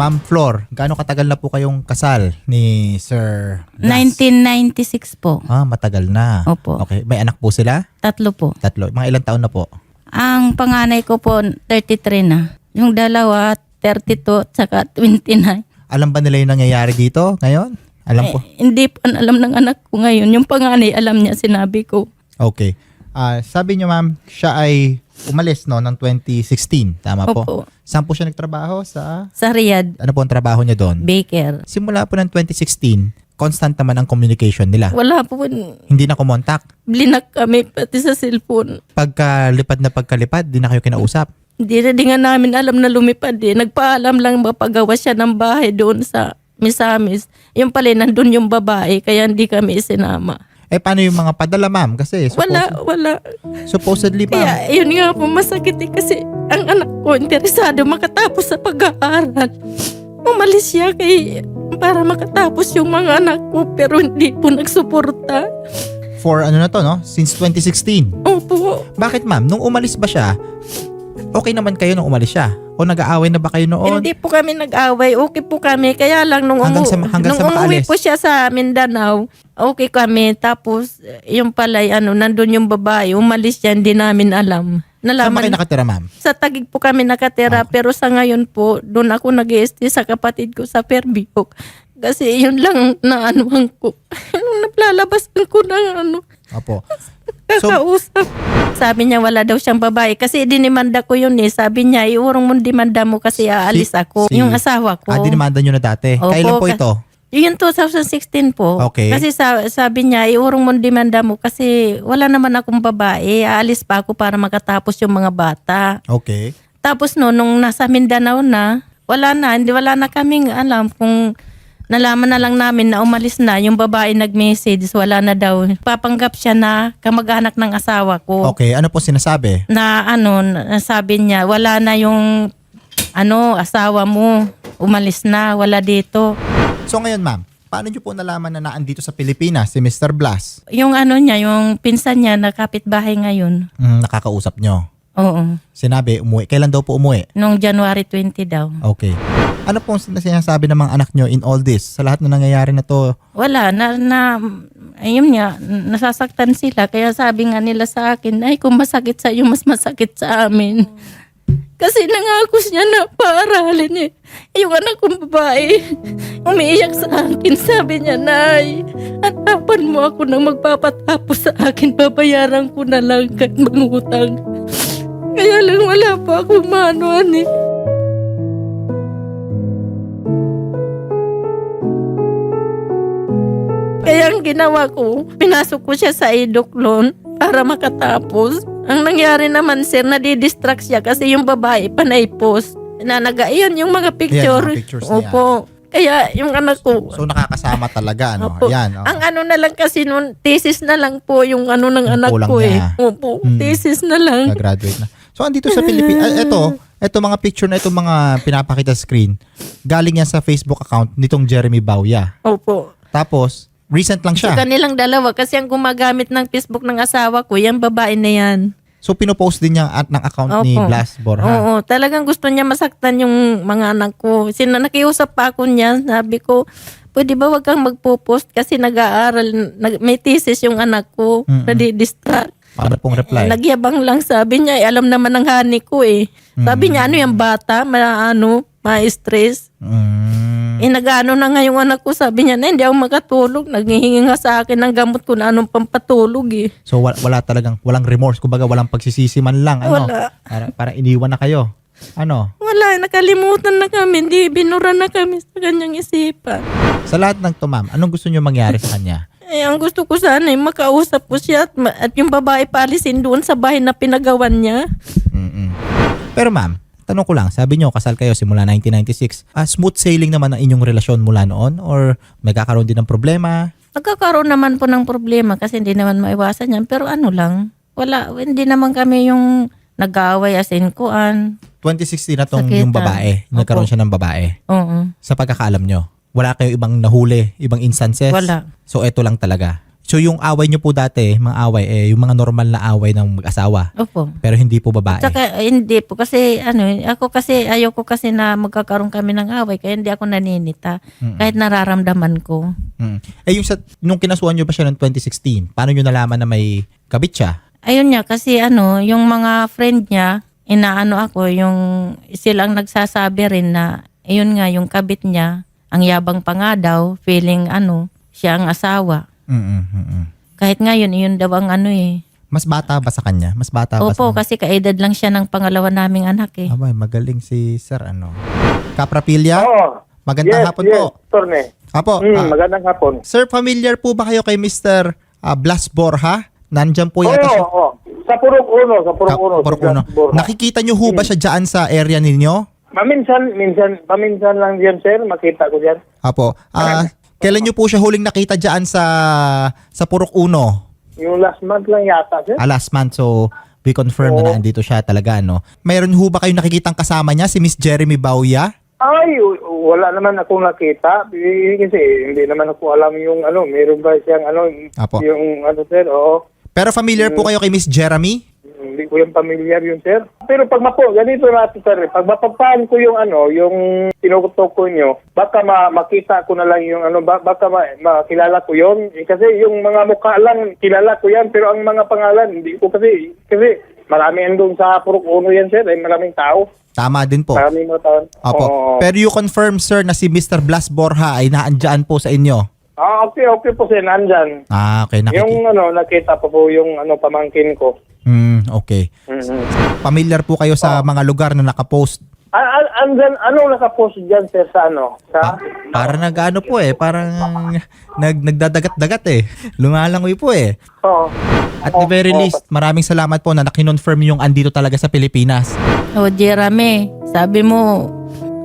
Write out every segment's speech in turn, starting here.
Ma'am Flor, gaano katagal na po kayong kasal ni Sir Blas? 1996 po. Ah, matagal na. Opo. Okay. May anak po sila? Tatlo po. Tatlo. Mga ilang taon na po? Ang panganay ko po, 33 na. Yung dalawa, 32 at saka 29. Alam ba nila yung nangyayari dito ngayon? Alam po. Eh, hindi po alam ng anak ko ngayon. Yung panganay, alam niya, sinabi ko. Okay. Ah, sabi niyo ma'am, siya ay umalis no ng 2016, tama po? Opo. Saan po siya nagtrabaho sa Sa Riyadh, ano po ang trabaho niya doon? Baker. Simula po ng 2016, constant naman ang communication nila. Wala po. Hindi na kumontak. Blinak kami pati sa cellphone. Pagkalipad na pagkalipad, di na kayo kinausap. Hindi na din nga namin alam na lumipad eh. Nagpaalam lang mapagawa siya ng bahay doon sa Misamis. Yung pala, nandun yung babae, kaya hindi kami isinama. Eh paano yung mga padala ma'am? Kasi suppos- Wala, wala. supposedly ma'am, Kaya yun nga po masakit eh kasi ang anak ko interesado makatapos sa pag-aaral. Umalis siya kay para makatapos yung mga anak ko pero hindi po nagsuporta. for ano na to no? Since 2016. Opo. Bakit ma'am? Nung umalis ba siya, okay naman kayo nung umalis siya? O nag-aaway na ba kayo noon? Hindi po kami nag-away. Okay po kami. Kaya lang nung, Hanggang umu- sa- hanggang nung sa umuwi makaalis. po siya sa Mindanao, okay kami. Tapos yung palay, ano, nandun yung babae. Umalis siya, hindi namin alam. Saan ba kayo Nalaman, nakatira ma'am? sa Tagig po kami nakatira. Pero sa ngayon po, doon ako nag sa kapatid ko sa Perbiok. Kasi yun lang na anuhan ko. Naglalabasan ko ng ano, Opo. So, kakausap. Sabi niya wala daw siyang babae. Kasi dinimanda ko yun eh. Sabi niya, iurong mo dimanda mo kasi aalis ako. si- yung asawa ko. ah, dinimanda nyo na dati. Opo, Kailan po ito? Yung 2016 po. Okay. Kasi sa, sabi niya, iurong mo demanda mo kasi wala naman akong babae. Aalis pa ako para makatapos yung mga bata. Okay. Tapos no, nung nasa Mindanao na, wala na. Hindi wala na kaming alam kung nalaman na lang namin na umalis na. Yung babae nag-message, wala na daw. Papanggap siya na kamag-anak ng asawa ko. Okay. Ano po sinasabi? Na ano, sabi niya, wala na yung ano, asawa mo. Umalis na, wala dito. So ngayon ma'am, paano nyo po nalaman na naandito sa Pilipinas si Mr. Blas? Yung ano niya, yung pinsan niya na kapitbahay ngayon. Mm, nakakausap nyo. Oo. Sinabi, umuwi. Kailan daw po umuwi? Nung January 20 daw. Okay. Ano pong sin- sinasabi ng mga anak nyo in all this? Sa lahat na nangyayari na to, Wala, na, na, ayun nga, nasasaktan sila. Kaya sabi nga nila sa akin, ay kung masakit sa iyo, mas masakit sa amin. Kasi nangako siya na paaralin eh. Yung anak kong babae, umiiyak sa akin. Sabi niya, Nay, hanapan mo ako nang magpapatapos sa akin. Babayaran ko na lang kahit mangutang. Kaya lang wala pa akong manuan eh. Kaya ang ginawa ko, pinasok ko siya sa eduk loan para makatapos. Ang nangyari naman sir, nadidistract siya kasi yung babae panay post. Na naga, yun yung mga picture. mga pictures na yan. Opo. Kaya yung anak ko, so nakakasama talaga, ano? Opo. Yan. oh. Ang ano na lang kasi nun, thesis na lang po yung ano ng Yung anak ko eh. niya. Opo, Mm. thesis na lang. Nag-graduate na. So andito sa Pilipinas, ah, eto, eto mga picture na itong mga pinapakita screen, galing yan sa Facebook account nitong Jeremy Bauya. Opo. Tapos, recent lang Sa siya. kanilang dalawa kasi ang gumagamit ng Facebook ng asawa ko, yan babae na yan. So pinopost din niya at ng account ni Opo. Blas Borja. Oo, talagang gusto niya masaktan yung mga anak ko. Sina nakiusap pa ako niya, sabi ko, pwede ba wag kang magpo-post kasi nag-aaral, nag, may thesis yung anak ko, nadi-distract. Ano pong reply? Nagyabang lang sabi niya, eh, alam naman ng hani ko eh. Sabi niya, ano yung bata, ma, ano, ma-stress. Mm, Eh, nag-ano na nga yung anak ko, sabi niya, na hindi ako makatulog. Naghihingi nga sa akin ng gamot ko na anong pampatulog eh. so wala, wala talagang, walang remorse, kumbaga walang pagsisisi man lang. Ano? Wala. Para, para iniwan na kayo. Ano? Wala, nakalimutan na kami. Hindi, binura na kami sa kanyang isipan. Sa lahat ng to, ma'am, anong gusto niyo mangyari sa kanya? Eh, ang gusto ko sana ay makausap ko siya at, ma- at yung babae paalisin doon sa bahay na pinagawan niya. Mm-mm. Pero ma'am, tanong ko lang, sabi niyo kasal kayo simula 1996. Ah, smooth sailing naman ang inyong relasyon mula noon or may kakaroon din ng problema? Nagkakaroon naman po ng problema kasi hindi naman maiwasan yan. Pero ano lang, wala, hindi naman kami yung nag-aaway as in kuan. 2016 na tong yung babae, nagkaroon Opo. siya ng babae. Oo. Sa pagkakaalam nyo, wala kayo ibang nahuli, ibang instances? Wala. So ito lang talaga. So yung away nyo po dati, mga away, eh, yung mga normal na away ng mag-asawa. Opo. Pero hindi po babae. Tsaka eh, hindi po kasi ano, ako kasi ayoko kasi na magkakaroon kami ng away kaya hindi ako naninita kahit nararamdaman ko. Mm. Eh yung sa, nung kinasuhan nyo ba siya noong 2016, paano nyo nalaman na may kabit siya? Ayun niya kasi ano, yung mga friend niya, inaano ako, yung silang nagsasabi rin na ayun nga yung kabit niya, ang yabang pa nga daw, feeling ano, siya ang asawa. Mm, mm, mm. Kahit ngayon, yun daw ang ano eh. Mas bata ba sa kanya? Mas bata ba Opo, sa kasi kaedad lang siya ng pangalawa naming anak eh. Abay, magaling si Sir ano. Kaprapilya? Oo. Magandang yes, hapon yes, po. Torne. Apo, Hmm, ah, magandang hapon. Sir, familiar po ba kayo kay Mr. ah, Blas Borja? Nandyan po Oo, yata siya. oo. Sa Purok Uno, sa Purok Uno. sa Purok Uno. Nakikita nyo ho ba siya dyan sa area ninyo? Paminsan, minsan, paminsan lang diyan, sir. Makita ko diyan. Apo. Ah, kailan nyo po siya huling nakita dyan sa sa Purok Uno? Yung last month lang yata, sir. Ah, last month. So, we confirm na Oo. nandito siya talaga, no? Mayroon ho ba kayong nakikitang kasama niya, si Miss Jeremy Bauya? Ay, w- wala naman akong nakita. Eh, Kasi hindi naman ako alam yung ano, meron ba siyang ano, Apo. yung ano, sir, oo. Pero familiar po kayo kay Miss Jeremy? Hindi ko yung familiar yun, sir. Pero pag mapo, ganito natin, sir. Pag mapapaan ko yung ano, yung tinukutok ko nyo, baka ma makita ko na lang yung ano, ba- baka ma makilala ko yun. Eh, kasi yung mga mukha lang, kilala ko yan. Pero ang mga pangalan, hindi ko kasi, kasi marami andun sa Purok Uno yan, sir. Ay maraming tao. Tama din po. Maraming mga tao. Opo. Oo. Pero you confirm, sir, na si Mr. Blas Borja ay naandyan po sa inyo? Ah, okay, okay po, sir. Nandyan. Ah, okay. Nakiki- Yung ano, nakita pa po yung ano, pamangkin ko. Hmm, okay. Mhm. Familiar po kayo sa mga lugar na nakapost? Ah, ah, andyan, anong nakapost dyan, sir, sa ano? Sa? Pa- para nag-ano po eh, parang nag nagdadagat-dagat eh. Lumalangoy po eh. Oo. At the very least, maraming salamat po na nakinonfirm yung andito talaga sa Pilipinas. O Jeremy, sabi mo,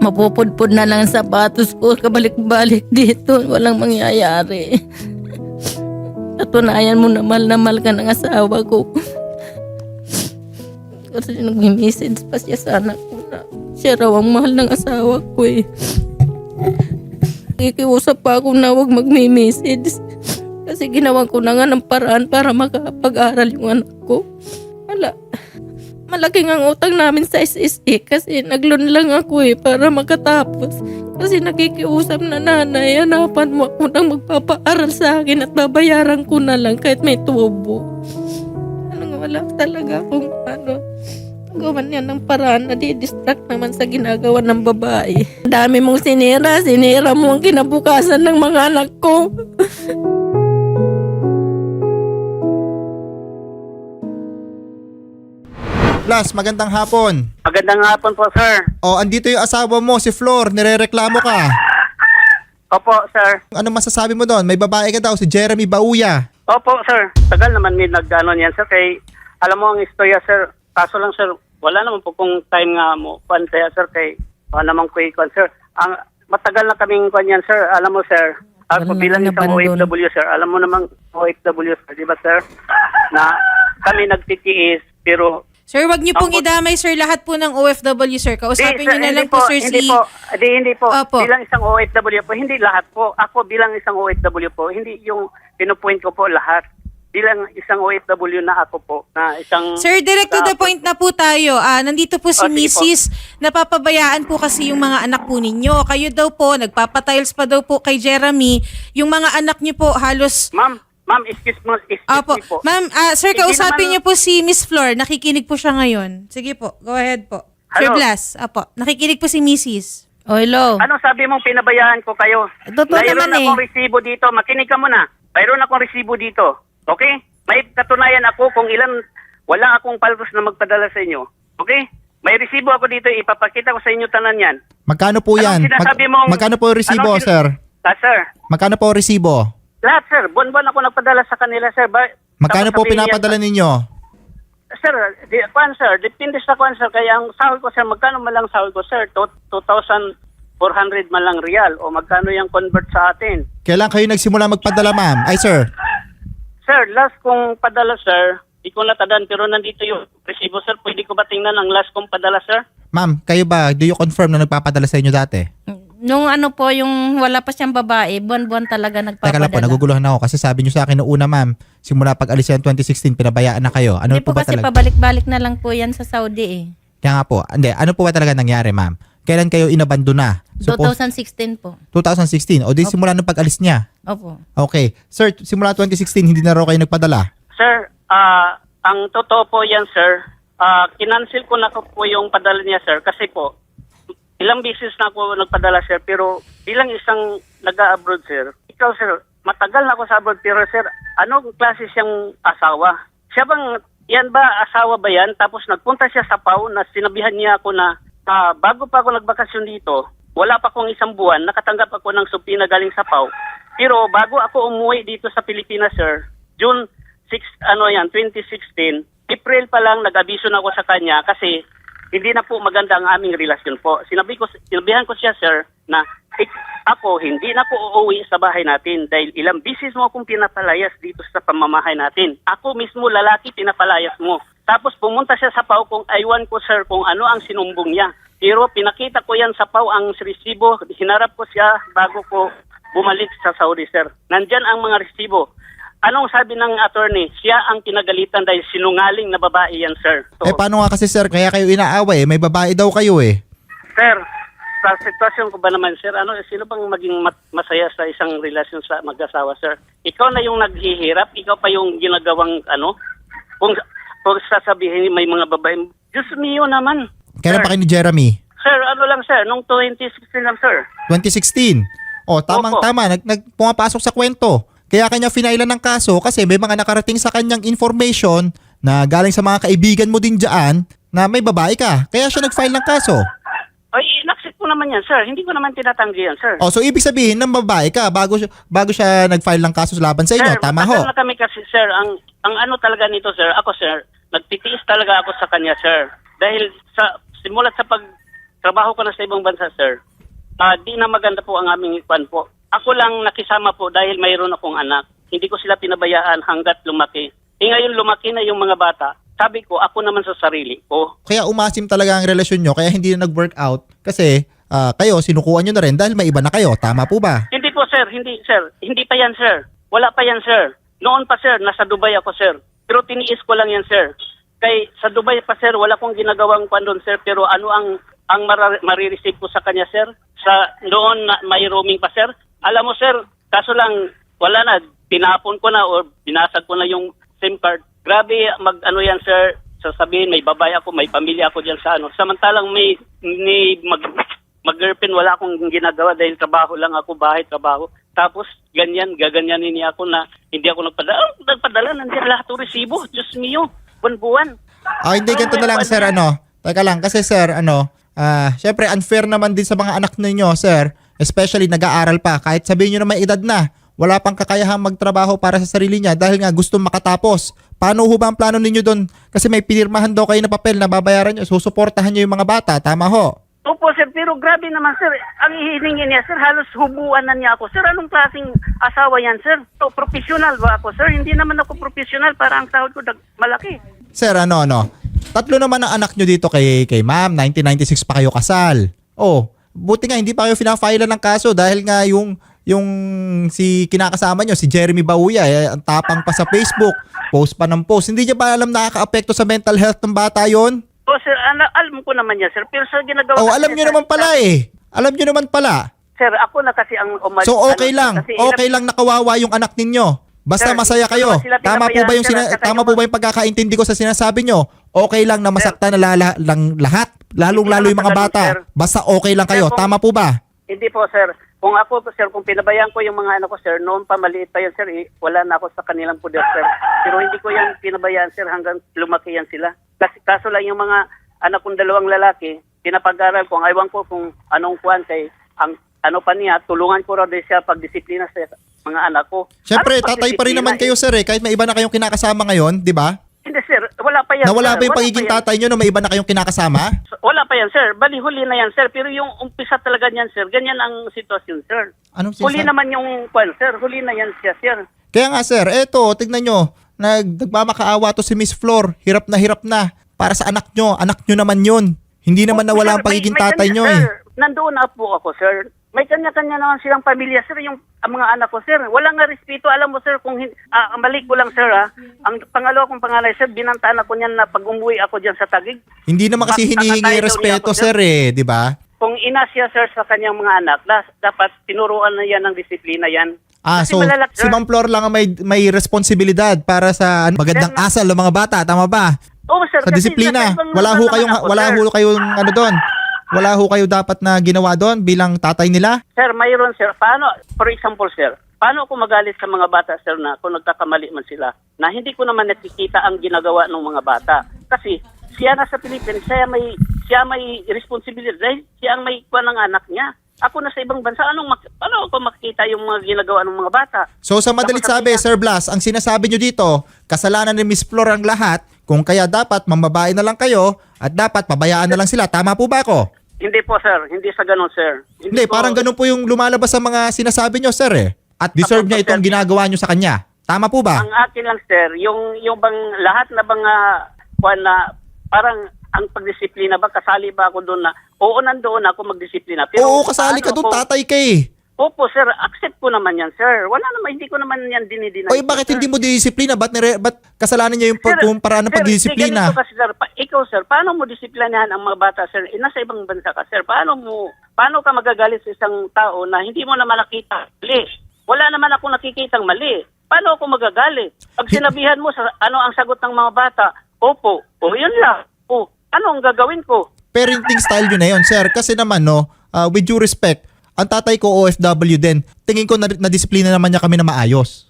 mapupudpud na lang ang sapatos ko, kabalik-balik dito, walang mangyayari. Katunayan mo na mahal na mahal ka ng asawa ko. Kasi nag-message pa siya sa anak ko na siya raw ang mahal ng asawa ko eh. Nakikiusap pa ako na huwag mag-message. Kasi ginawa ko na nga ng paraan para makapag-aral yung anak ko. Wala. Malaking ang utang namin sa SSA kasi nagloan lang ako eh para makatapos. Kasi nakikiusap na nanay, hanapan mo ako nang magpapaaral sa akin at babayaran ko na lang kahit may tubo. Wala talaga akong ano, gawan yan ng paraan na di-distract naman sa ginagawa ng babae. Ang Dami mong sinira, sinira mo ang kinabukasan ng mga anak ko. Blas, magandang hapon. Magandang hapon po, sir. O, andito yung asawa mo, si Flor. Nirereklamo ka. Opo, sir. Ano masasabi mo doon? May babae ka daw, si Jeremy Bauya. Opo, sir. Tagal naman may nagdano niyan, sir. Kay, alam mo ang istorya, sir. Kaso lang, sir, wala naman po kung time nga mo. Kwan kaya, sir, kay, wala naman ko ikwan, sir. Ang, matagal na kaming kwan yan, sir. Alam mo, sir. Ako Wala bilang isang. OFW, sir. Alam mo namang OFW, sir. Di ba, sir? Na kami nagtitiis, pero Sir, wag niyo pong Ang- idamay, sir, lahat po ng OFW, sir. Kausapin niyo na hindi lang po, sir, hindi si... po, hindi, hindi po. Opo. Bilang isang OFW po, hindi lahat po. Ako bilang isang OFW po, hindi yung pinupoint ko po lahat. Bilang isang OFW na ako po, na isang... Sir, direct to the point na po tayo. Ah, nandito po si Oh, sige po. Mrs. Napapabayaan po kasi yung mga anak po ninyo. Kayo daw po, nagpapatiles pa daw po kay Jeremy. Yung mga anak niyo po halos... Ma'am, ma'am, excuse mo, excuse Opo. me po. Ma'am, ah, sir, Hindi kausapin naman- niyo po si Miss Flor. Nakikinig po siya ngayon. Sige po, go ahead po. Sir Hello? Blas, apo. Nakikinig po si Mrs. O hello. Anong sabi mong pinabayaan ko kayo? Totoo Mayroon naman eh. akong resibo dito. Makinig ka muna. Mayroon akong resibo dito. Okay? May katunayan ako kung ilan... Wala akong paltos na magpadala sa inyo. Okay? May resibo ako dito. Ipapakita ko sa inyo tanan yan. Magkano po yan? Anong sinasabi mong... magkano po yung resibo, Anong sin- sir? Ah, sir. Magkano po resibo? Lahat, sir. Buwan-buwan ako nagpadala sa kanila, sir. Ba- Magkano po sabihin pinapadala niya- ninyo? Sir, di, kwan, sir. Depende sa kwan, sir. Kaya ang sahod ko, sir, magkano man lang sahod ko, sir? To- 2,400 man lang real. O magkano yung convert sa atin? Kailan kayo nagsimula magpadala, ma'am? Ay, sir. Sir, last kong padala, sir, di ko natadan, pero nandito yung resibo, sir. Pwede ko ba tingnan ang last kong padala, sir? Ma'am, kayo ba, do you confirm na nagpapadala sa inyo dati? Nung ano po, yung wala pa siyang babae, buwan-buwan talaga Teka lang po, nagpapadala. naguguluhan ako kasi sabi niyo sa akin noong una ma'am, simula pag alis yan 2016, pinabayaan na kayo. Ano Hindi po po ba kasi talaga? pabalik-balik na lang po yan sa Saudi eh. Kaya nga po, hindi, ano po ba talaga nangyari ma'am? Kailan kayo inabandona? Suppose- 2016 po. 2016. O di simula nung pag-alis niya. Opo. Okay. Sir, simula 2016, hindi na raw kayo nagpadala. Sir, ah, ang totoo po yan, sir. Ah, kinancel ko na ko po yung padala niya, sir. Kasi po, ilang beses na ako nagpadala, sir. Pero bilang isang nag-abroad, sir, ikaw, sir, matagal na ako sa abroad. Pero, sir, anong klase siyang asawa? Siya bang, yan ba, asawa ba yan? Tapos nagpunta siya sa PAW na sinabihan niya ako na ah, bago pa ako nagbakasyon dito, wala pa akong isang buwan, nakatanggap ako ng supina galing sa PAW. Pero bago ako umuwi dito sa Pilipinas, sir, June 6, ano yan, 2016, April pa lang nag-abiso na ako sa kanya kasi hindi na po maganda ang aming relasyon po. Sinabi ko, sinabihan ko siya, sir, na "Ik- ako hindi na po uuwi sa bahay natin dahil ilang bisis mo akong pinapalayas dito sa pamamahay natin. Ako mismo lalaki pinapalayas mo. Tapos pumunta siya sa PAW kung aywan ko, sir, kung ano ang sinumbong niya. Pero pinakita ko yan sa PAW ang resibo. Hinarap ko siya bago ko bumalik sa Saudi, sir. Nandyan ang mga resibo. Anong sabi ng attorney? Siya ang kinagalitan dahil sinungaling na babae yan, sir. So, eh paano nga kasi sir, kaya kayo inaaway eh. May babae daw kayo eh. Sir, sa sitwasyon ko ba naman, sir, ano, sino bang maging mat- masaya sa isang relasyon sa mag-asawa, sir? Ikaw na yung naghihirap, ikaw pa yung ginagawang, ano, kung, kung sasabihin may mga babae, Diyos mio naman. Kailan pa kayo ni Jeremy? Sir, ano lang, sir, nung 2016 lang, sir. 2016. O, tamang Opo. tama, nag, nag pumapasok sa kwento. Kaya kanya finailan ng kaso kasi may mga nakarating sa kanyang information na galing sa mga kaibigan mo din dyan na may babae ka. Kaya siya nag-file ng kaso. Ay, inaccept ko naman yan, sir. Hindi ko naman tinatanggi yan, sir. O, so ibig sabihin ng babae ka bago siya, bago siya nag-file ng kaso laban sa inyo. Sir, Tama ho. matagal na kami kasi, sir. Ang, ang ano talaga nito, sir, ako, sir, nagtitiis talaga ako sa kanya, sir. Dahil sa, simulat sa pagtrabaho ko na sa ibang bansa, sir, ah, di na maganda po ang aming ikwan po. Ako lang nakisama po dahil mayroon akong anak. Hindi ko sila pinabayaan hanggat lumaki. E ngayon lumaki na yung mga bata. Sabi ko, ako naman sa sarili ko. Kaya umasim talaga ang relasyon nyo kaya hindi na nag-work out kasi ah, kayo sinukuan nyo na rin dahil may iba na kayo. Tama po ba? Hindi po, sir. Hindi, sir. Hindi pa yan, sir. Wala pa yan, sir. Noon pa, sir. Nasa Dubai ako, sir. Pero tiniis ko lang yan, sir. Kay sa Dubai pa, sir, wala kong ginagawang kwan doon, sir. Pero ano ang ang mara- marireceive ko sa kanya, sir? Sa noon na may roaming pa, sir. Alam mo, sir, kaso lang, wala na. Tinapon ko na or binasag ko na yung SIM card. Grabe, mag ano yan, sir. Sasabihin, may babae ako, may pamilya ako dyan sa ano. Samantalang may, may mag, mag-girlfriend, wala akong ginagawa dahil trabaho lang ako, bahay, trabaho. Tapos, ganyan, gaganyanin niya ako na hindi ako nagpadala. Oh, nagpadala, nandiyan lahat ng resibo. Diyos mio, buwan-buwan. Ah, hindi ganito na lang sir ano. Teka lang kasi sir ano, ah, syempre unfair naman din sa mga anak ninyo, sir. Especially nag-aaral pa. Kahit sabihin niyo na may edad na, wala pang kakayahang magtrabaho para sa sarili niya dahil nga gusto makatapos. Paano ho ba ang plano ninyo doon? Kasi may pinirmahan daw kayo na papel na babayaran niyo, susuportahan niyo yung mga bata. Tama ho. Opo, sir, pero grabe naman, sir. Ang hihilingi niya, sir, halos hubuan na niya ako. Sir, anong klaseng asawa yan, sir? So, professional ba ako, sir? Hindi naman ako professional para ang sahod ko malaki. Sir, ano, ano? Tatlo naman ang anak nyo dito kay, kay ma'am. 1996 pa kayo kasal. Oh, buti nga hindi pa kayo fina-file ng kaso dahil nga yung yung si kinakasama nyo, si Jeremy Bauya, eh, ang tapang pa sa Facebook, post pa ng post. Hindi niya ba alam nakaka-apekto sa mental health ng bata yon? O, sir, ana- alam ko naman yan, sir. Pero sa ginagawa... Oh, kasi alam niya, nyo sir, naman pala eh. Alam nyo naman pala. Sir, ako na kasi ang umalis. So okay ano, lang, kasi okay lang nakawawa yung anak ninyo. Basta Sir, masaya kayo. sila Tama po ba yung sina- saka tama po ba yung pagkakaintindi ko sa sinasabi nyo? Okay lang na masaktan na lala, lang lahat, lalong-lalo yung mga bata. Basta okay lang kayo. Tama po ba? Hindi po, sir. Kung ako, sir, kung pinabayaan ko yung mga anak ko, sir, noon pa maliit pa yan, sir, eh, wala na ako sa kanilang poder, sir. Pero hindi ko yan pinabayaan, sir, hanggang lumaki yan sila. Kasi kaso lang yung mga anak kong dalawang lalaki, pinapag-aral ko, aywan ko kung anong kuwan kay, ang ano pa niya, tulungan ko raw din siya pagdisiplina sa mga anak ko. Siyempre, Ano tatay pa rin naman kayo, sir, eh. Kahit may iba na kayong kinakasama ngayon, di ba? Hindi, sir. Wala pa yan. Nawala sir. ba yung Wala pagiging pa yan. tatay nyo na may iba na kayong kinakasama? Wala pa yan, sir. Bali, huli na yan, sir. Pero yung umpisa talaga niyan, sir, ganyan ang sitwasyon, sir. Anong Huli sinasabi? naman yung kwan, sir. Huli na yan siya, sir. Kaya nga, sir, eto, tignan nyo. Nag, nagmamakaawa to si Miss Flor. Hirap na hirap na. Para sa anak nyo. Anak nyo naman yun. Hindi naman nawala ang pagiging tatay nyo eh. Sir, nandoon na po ako, sir. May kanya-kanya naman silang pamilya, sir, yung ang mga anak ko, sir. Wala nga respeto. Alam mo, sir, kung ang mali ko lang, sir, ah, ang pangalawa kong pangalay, sir, binantaan ako niyan na pag umuwi ako diyan sa Tagig. Hindi naman kasi hinihingi respeto, ako, sir, eh, di ba? Kung ina siya, sir, sa kanyang mga anak, dapat tinuruan na yan ng disiplina yan. Ah, Kasi so malalak, si. Ma'am Flor lang ang may may responsibilidad para sa ano, magandang Sir, asal ng mga bata, tama ba? Oo, sir. Sa kasi disiplina. Wala ho kayong ako, wala ho kayong ano doon. Wala ho kayo dapat na ginawa doon bilang tatay nila? Sir, mayroon, sir. Paano, for example, sir, paano ako magalit sa mga bata, sir, na kung nagkakamali man sila, na hindi ko naman nakikita ang ginagawa ng mga bata. Kasi siya na sa Pilipinas, siya may, siya may responsibility, dahil siya ang may kuha ng anak niya. Ako na sa ibang bansa, anong mak- paano ako makikita yung mga ginagawa ng mga bata? So sa madalit sabi, Sir Blas, ang sinasabi nyo dito, kasalanan ni Miss Flor ang lahat, kung kaya dapat mamabae na lang kayo at dapat pabayaan na lang sila. Tama po ba ako? Hindi po, sir. Hindi sa ganun, sir. Hindi, po- parang ganun po yung lumalabas sa mga sinasabi nyo, sir eh. At deserve niya itong sir. ginagawa nyo sa kanya. Tama po ba? Ang akin lang, sir, yung, yung bang lahat na bang, uh, na, parang ang pagdisiplina ba, kasali ba ako doon na, oo, nandoon ako magdisiplina. Pero Oo, kasali ka paano doon, tatay ka eh. Opo, sir. Accept ko naman yan, sir. Wala naman, hindi ko naman yan dinidinay. Oy, bakit hindi mo disiplina? Ba't, nire, ba't kasalanan niya yung pag, kung paraan ng pagdisiplina? Sir, kasi, sir, pa, ikaw, sir, paano mo disiplinahan ang mga bata, sir? Eh, nasa ibang bansa ka, sir. Paano mo, paano ka magagalit sa isang tao na hindi mo naman nakita mali? Wala naman ako nakikitang mali. Paano ako magagalit? Pag sinabihan mo sa ano ang sagot ng mga bata, opo, o yun lang. O, ano ang gagawin ko? parenting style yun na yun, sir. Kasi naman, no, uh, with due respect, ang tatay ko OFW din. Tingin ko na, na-disiplina naman niya kami na maayos.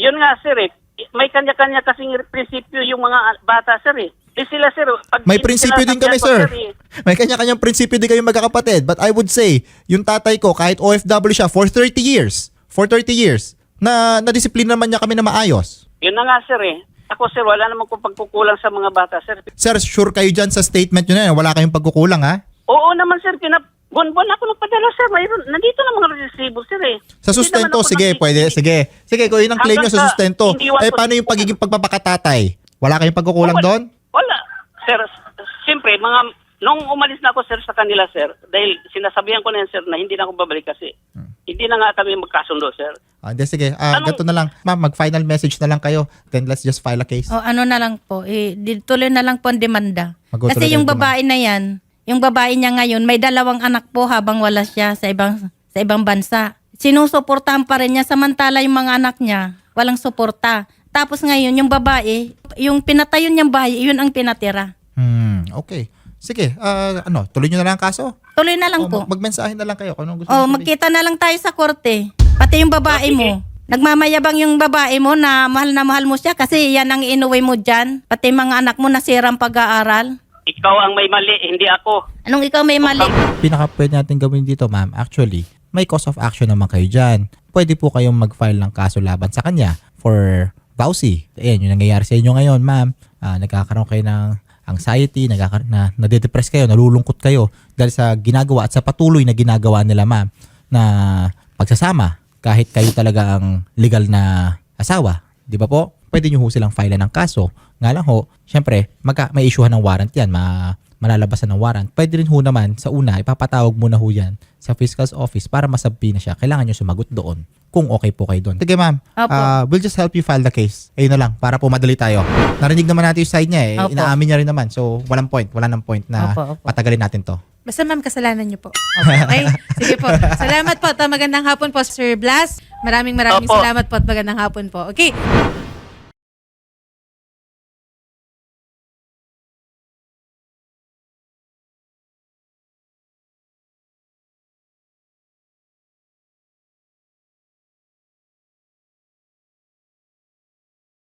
Yun nga, sir, eh. May kanya-kanya kasing prinsipyo yung mga bata, sir, eh. Eh sila, sir, pag May prinsipyo din kami, sir. ko, eh, May kanya-kanyang prinsipyo din kayo magkakapatid. But I would say, yung tatay ko, kahit OFW siya, for 30 years, for 30 years, na na-disiplina naman niya kami na maayos. Yun na nga, sir, eh. Ako, sir, wala naman kong pagkukulang sa mga bata, sir. Sir, sure kayo dyan sa statement nyo na yan. Wala kayong pagkukulang, ha? Oo naman, sir. Pinap Buwan-buwan ako nagpadala, sir. Mayroon, nandito na mga resibo, sir, eh. Sa sustento, sige, pwede, sige. Sige, kung yun ang claim nyo Hanggang sa sustento, eh ko- paano yung pagiging pagpapakatatay? Wala kayong pagkukulang Wala- doon? Wala. Sir, siyempre, mga, nung umalis na ako, sir, sa kanila, sir, dahil sinasabihan ko na yan, sir, na hindi na ako babalik kasi. Hindi na nga kami magkasundo, sir. Ah, hindi, sige. Ah, Anong- ganito na lang. Ma'am, mag-final message na lang kayo. Then let's just file a case. O ano na lang po, eh, di- tuloy na lang po ang demanda. Mag-tuloy Kasi na yung yung babae na yan, yung babae niya ngayon, may dalawang anak po habang wala siya sa ibang sa ibang bansa. Sinusuportahan pa rin niya samantala yung mga anak niya, walang suporta. Tapos ngayon, yung babae, yung pinatayon niyang bahay, yun ang pinatira. Hmm, okay. Sige, ah, ano, tuloy nyo na lang ang kaso. Tuloy na lang O, po. mag- magmensahe na lang kayo kung anong gusto Oh, nyo sabihin. magkita na lang tayo sa korte. Pati yung babae mo. Nagmamayabang yung babae mo na mahal na mahal mo siya kasi yan ang inuwi mo dyan. Pati mga anak mo nasirang pag-aaral. Ikaw ang may mali, hindi ako. Anong ikaw may mali? Pinaka pwede natin gawin dito, ma'am, actually, may cause of action naman kayo dyan. Pwede po kayong mag-file ng kaso laban sa kanya for vowsy. Ayan, yung nangyayari sa inyo ngayon, ma'am. Ah, nagkakaroon kayo ng anxiety, nagkakaroon na nade-depress kayo, nalulungkot kayo dahil sa ginagawa at sa patuloy na ginagawa nila, ma'am, na pagsasama kahit kayo talaga ang legal na asawa. Di ba po? Pwede nyo ho silang file ng kaso. Nga lang ho, syempre, magka, may issuehan ng warrant yan. Ma, malalabasan ng warrant. Pwede rin ho naman, sa una, ipapatawag muna ho yan sa fiscal's office para masabi na siya. Kailangan nyo sumagot doon kung okay po kayo doon. Sige ma'am, Opo. ah, we'll just help you file the case. Ayun na lang, para po madali tayo. Narinig naman natin yung side niya eh. Opo. Inaamin niya rin naman. So, walang point. Wala nang point na Opo, opo. patagalin natin to. Basta ma'am, kasalanan niyo po. Okay? Sige po. Salamat po. at magandang hapon po, Sir Blas. Maraming maraming Opo. salamat po at magandang hapon po. Okay.